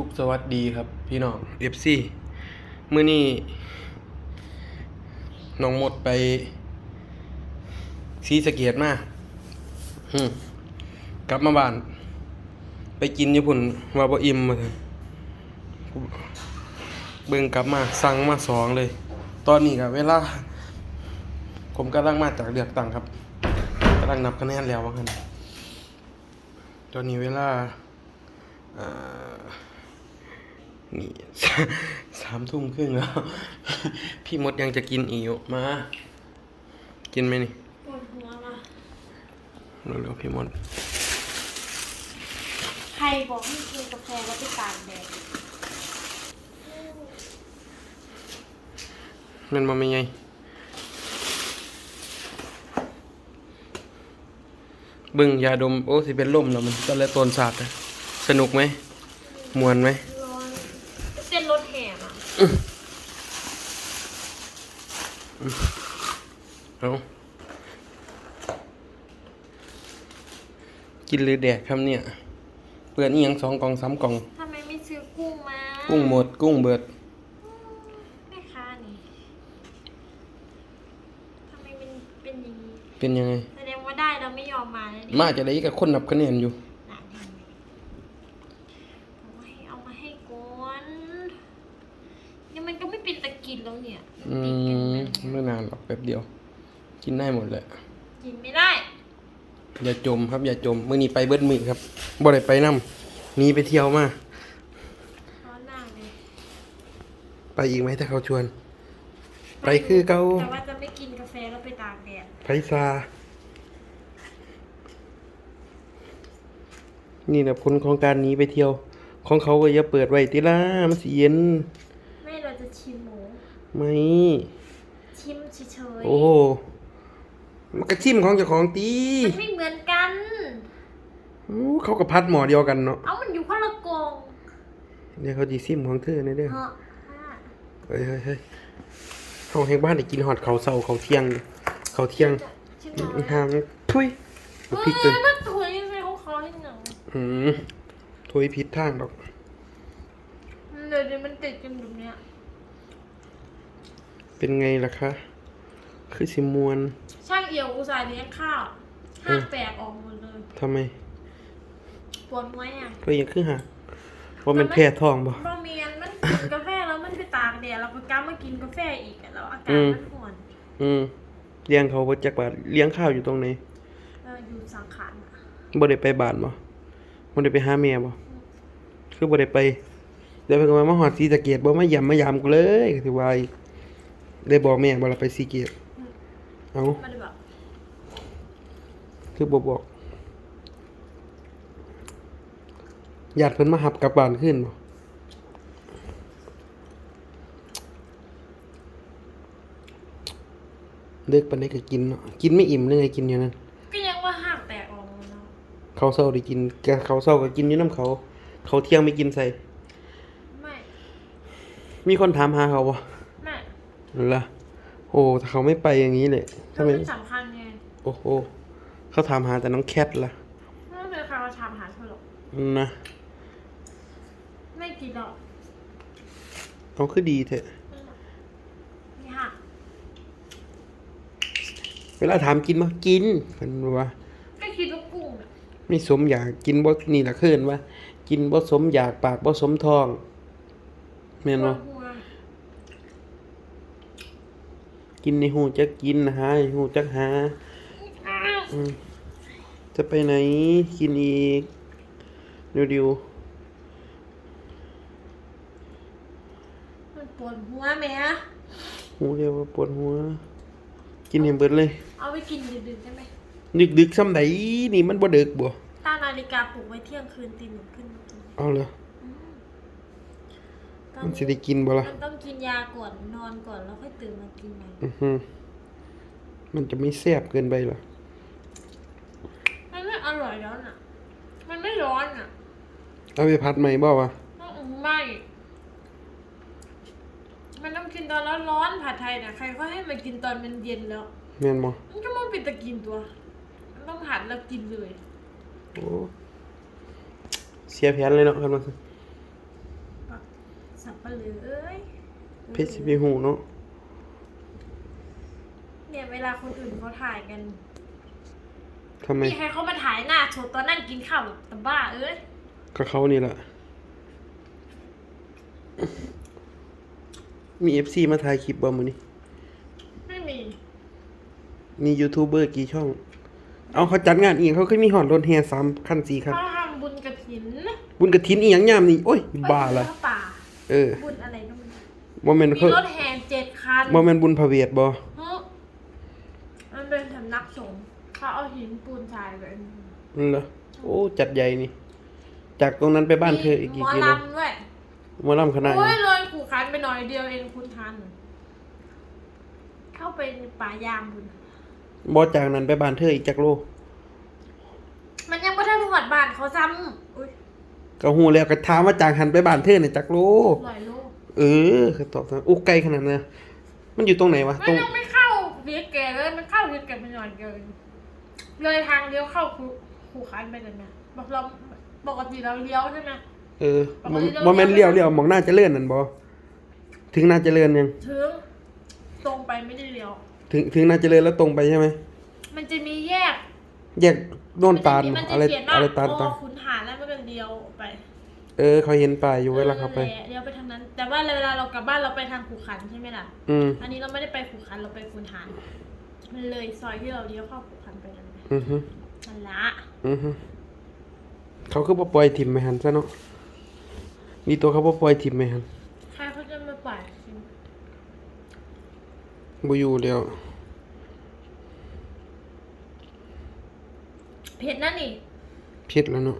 สุขสวัสดีครับ พี่น้องเอฟซีมื้อนี้น้องหมดไปซีสะเกียดมาอืมกลับมาบ้าน ไปกินญี่ปุ่นวาบ่อิ่มมาเบิ่งกลับมาสั่งมาสองเลย ตอนนี้ก็เวลา ผมกำลังมาจากเลือกตั้งครับกำลังนับคะแนนแล้วว่ากันตอนนี้เวลาอ่า นี่สามทุ่มครึ่งแล้ว พี่มดยังจะกินอีกอยู่มา กินไหมนี่ปวดหัวว่ะเร็วๆพี่มด ใครบอกให้กินกาแฟแล้วไปตากแดดมันมาไม่ไงบึงยาดม โอ้สิเป็นลมแล้วมันตอนแรกตนศาสตร์อะสนุกไหมมวนไหมร้อน เต้นรถแห่อะเอากินหรือแดกครับเนี่ย เปื่อนอีหยังสองกล่องสามกล่อง ทำไมไม่ซื้อกุ้งมากุ้งหมด กุ้งเบิด แม่ค้านี่ทำไมเป็นเป็นอย่างนี้เป็นยังไง แสดงว่าได้เราไม่ยอมมาแล้วนี่มาจะได้กับคนนับคะแนนอยู่ หนาทีเอามาให้เอามาให้ก่อนเนี่ยมันก็ไม่เป็นตะกิน แล้วเนี่ยอืติดกันมนะไม่นานหรอกแป๊บเดียว กินได้หมดแหละ กินไม่ได้ อย่าจมครับอย่าจมมื้อนี้ไปเบิดมือครับบ่ได้ไปนํหนีไปเที่ยวมาร้อนมากเลยไปอีกไหมถ้าเขาชวน ไปคือเก่าแต่ว่าจะไม่กินกาแฟแล้วไปตากแดดไพซา นี่แหละผลของการหนีไปเที่ยว ของเขาก็อย่าเปิดไว้ติล่ะมันสิเย็น ไม่เราจะชิมหมู ไม่ ชิมเฉยๆโอ้โหมันก็ชิมของเจ้าของตีมันไม่เหมือนกันอู้เขาก็พัดหมอเดียวกันเนาะ เอามันอยู่คนละกล่องเดี๋ยวเขาจีซิมของเธอเนี่ยเด้อ เหรอเฮ้ยเฮ้ยเฮ้ยเขาให้บ้านได้กินหอดเขาวเศร้าเขาวเที่ยง เขาวเที่ยงชิมหน่อยห้ามทุยเฮ้พริยกตึงมันถุยยังไงเขาเขาให้หนังอืมทุยพิษทางดอก เดี๋ยวเดี๋ยวมันติดกันแบบเนี้ย เป็นไงล่ะคะ คือสิมวน ช่างเอี่ยวอุตส่าห์เลี้ยงข้าวห้างแตกออกหมดเลยทำไม ปวดหัวอะก็ยังคือหาว่ามันแพ้ท้องบ่บะเมียนมันกินกาแฟแล้วมันไปตากแดดแล้วก็กลับมากินกาแฟอีกอะแล้วอาการอืมมันห่วนอืมเลี้ยงเขาบ่จักบาทเลี้ยงข้าวอยู่ตรงไหนเอออยู่สังขารอะบ่ได้ไปบ้านบ่บ่ได้ไปหาแม่บ่คือบ่ได้ไปเดี๋ยวเพิ่นก็มามาฮอดศรีสะเกษบ่มาย่ำมายามกูเลยก็สิว่าอีก ได้บอกแม่บ่ล่ะไปศรีเกษเอ้าไมันแบบคือบ่บอกญาติเพิ่นมาหับกลับบ้านขึ้นบ่เด็กปานใดก็กินเนาะกินไม่อิ่มเลยไงกินอยู่นั่นก็ยังว่าห้างแตกออกหมดแล้วเขาวเศร้าได้กินกะเขาวเศร้าก็กินอยู่น้ำเขา เขาเที่ยงไม่กินใส่ ไม่ มีคนถามหาเขาบ่ไม่ ล่ะโอ้ถ้าเขาไม่ไปอย่างนี้เลยมัทำนไมเป็นสำคัญไงโอ้โหเขาถามหาแต่น้องแคทล่ะไม่เป็นใครมาถามหาเธอหรอกนะไม่กินหรอกเอาคือดีเถอะนี่ค่ะเวลาถามกินมากินเพิ่นว่าก็คิดว่ากุ้งอะไม่สมอยากกินบ่นี่ล่ะเคินว่า กินบ่สมอยากปากบ่สมท้องแม่นปวบ่ ดหัว กินในหูจักกินนะหาในหูจักหาอ้าวอืมจะไปไหนกินอีกเดี๋ยวมันปวดหัวแม่ๆหูเรียกว่าปวดหัว กินให้เบิดเลย เอาไปกินดึกๆได้ไหมดึกดึกๆซ้ำใดนี่มันบ่ดึกบ่ตั้งนาฬิกาปลุกไว้เที่ยงคืนตีหนึ่งขึ้นมากินเอาเลยตอ มันสิได้กินบ่ล่ะ มันต้องกินยาก่อนนอนก่อนแล้วค่อยตื่นมากินใหม่อือฮึมันจะไม่แซ่บเกินไปเหรอ มันไม่อร่อยแล้วน่ะ มันไม่ร้อนอะเอาไปพัดใหม่บ่วะอืมไม่ มันต้องกินตอนร้อนๆผัดไทยน่ะใครก็ให้มากินตอนมันเย็นแล้วแม่นบ่มันก็มันเป็นตะกินตัว มันต้องผัดแล้วกินเลย โอ้เสียแผนเลยเนาะครับมัน เพชรสิไปหูเนาะเนี่ยเวลาคนอื่นเขาถ่ายกันทำไมมีใครเขามาถ่ายหน้าโชว์ตอนนั่งกินข้าวแต่บ้าเอ้ยก็เขานี่แหละ มีเอฟซีมาถ่ายคลิปบ่มื้อนี้ไม่มี มียูทูบเบอร์กี่ช่อง เอาเขาจัดงานอีกเขาเคยมีหอดรถแห่สามคันสี่คันเขาทำบุญกระถิน บุญกระถินอีหยังยามนี่ โอ้ย บ้าละ ไปป่า เออบุญอะไรก็ไม่รู้บ่แม่นมีเขารถแห่เจ็ดคันบ่แม่นบุญพระเวทบ่เฮ้ยมันเป็นสำนักสงฆ์เขาเอาหินปูนทรายไปนั่นเหรอโอ้จัดใหญ่นี่ จากตรงนั้นไปบ้านเธออีกหกี่มอกิโลลำด้วยหมอลำคณะโอ้ยนี่เลยขู่คันไปหน่อยเดียวเองคุณทัน เข้าไปในป่ายางบุญบ่จากนั้นไปบ้านเธออีกจักโล มันยังไม่ทันหอดบ้านเขาซ้ำอุ้ย ก็ฮู้แล้วก็ถามว่าจากหันไปบ้านเธอน่ะจักโลลอยโลกเออคือตอบซะอู้ไกลขนาดนั้นนะมันอยู่ตรงไหนวะ มัตรนง ยังไม่เข้าเวียแก่เลยมันเข้าเวียแก่ไปหน่อยเดียวเองเลยทางเลี้ยวเข้าคูคูคันไปเลยนะบอกเราปกติเราเลี้ยวใช่ไหม เออบ่บ่แม่นเลี้ยวเลี้ยวมองหน้าเจริญนั่นบ่ถึงหน้าเจริญยัง ถึงตรงไปไม่ได้เลี้ยว ถึงถึงหน้าเจริญแล้วตรงไปใช่ไหมมันจะมีแยก แยกโน่นตาลมันจะอะไรเขียนว่าอะไรตาลโอตาลขุนหารแล้วมันก็เลี้ยวไปเออเขาเห็นป้ายอยู่เวลาเขาไป ออเลี้ยวไปทางนั้น แต่ว่าเวลาเรากลับบ้านเราไปทางขุขันใช่ไหมล่ะ อืม อันนี้เราไม่ได้ไปขุขันเราไปขุนหารมันเลยซอยที่เราเลี้ยวเข้าขุขันไปนั่นแหละอือฮึนั่นละอือฮึเขาคือบ่ปล่อยทิมไปหันซะเนาะมีตัวเขาบ่ปล่อยทิมไปหันใครเขาจะมาปล่อยจริงบ่อยู่แล้ว เผ็ดนั่นนี่ผิดแล้วเนาะ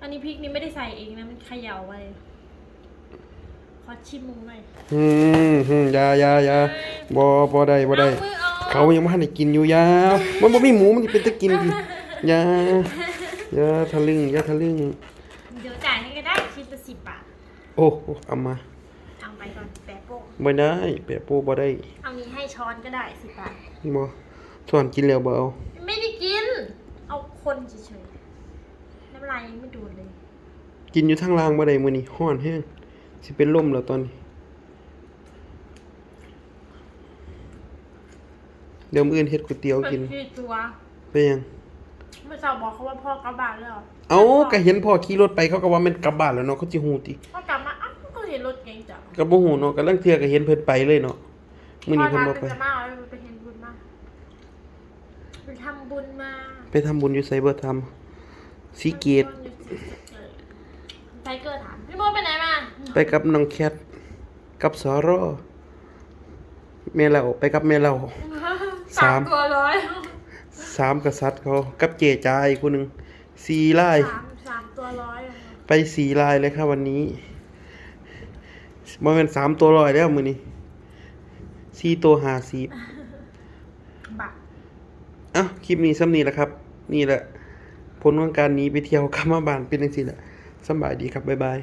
อันนี้พริกนี่ไม่ได้ใส่เองนะ มันเขย่าไว้ขอชิมมึงหน่อยอืมอืมอย่าอย่าอย่าบ่บ่ได้บ่ได้ เอามือออกเขายังบ่ทันได้กินอยู่อยามันบ่มีหมูมันสิเป็นตะกินดิอย่าอย่าทะลึ่งอย่าทะลึ่ง เดี๋ยวจ่ายให้ก็ได้ชิ้นละสิบบาทโอ้โอ้เอามาเอาไปก่อนแปะโป้งบ่ได้แปะโป้บ่ได้เอานี้ให้ช้อนก็ได้สิบบาทบ่ส่วนกินแล้วบ่เอาไม่ได้กิน เอาคนเฉยๆน้ำลายยังไม่ดูดเลย กินอยู่ทางล่างบ่ได้มื้อนี้ร้อนแฮงสิเป็นลมแล้วตอนนี้ เดี๋ยวมื้ออื่นเฮ็ดก๋วยเตี๋ยวกิน เป็นที่ตัวไปยัง เมื่อเช้าบอกเขาว่าพ่อกลับบ้านแล้วเอ้าก็เห็นพ่อขี่รถไปเขาก็ว่าแม่นกลับบ้านแล้วเนาะเขาสิฮู้ติพ่อกลับมาอ้าวก็เห็นรถเก๋งจ้ะก็บ่ฮู้เนาะกำลังเทื่อก็เห็นเพิ่นไปเลยเนาะมื้อนี้เพิ่นบ่ไป พ่อทำเป็นจะมาเอาไปเห็นบุญมาไปทำบุญมา ไปทำบุญอยู่ไสบ่ทำสีเกตไทเกอร์ถามพี่โมดไปไหนมาไปกับน้องแคทกับสอรอแม่เราไปกับแม่เรา สาม ตัวร้อยสามกษัตริย์เขากับเจจายคนหนึ่งสี่ลาย สามสามตัวร้อยไปสี่ลายเลยครับวันนี้มันเป็นสามตัวลอยแล้วมือนี้สี่ตัวหาสีบัก อะคลิปนี้ซ้ำนี้แหละครับ นี่แหละ ผลของการนี้ไปเที่ยวกลับมาบ้านเป็นยังสิแหละสบายดีครับบ๊ายบาย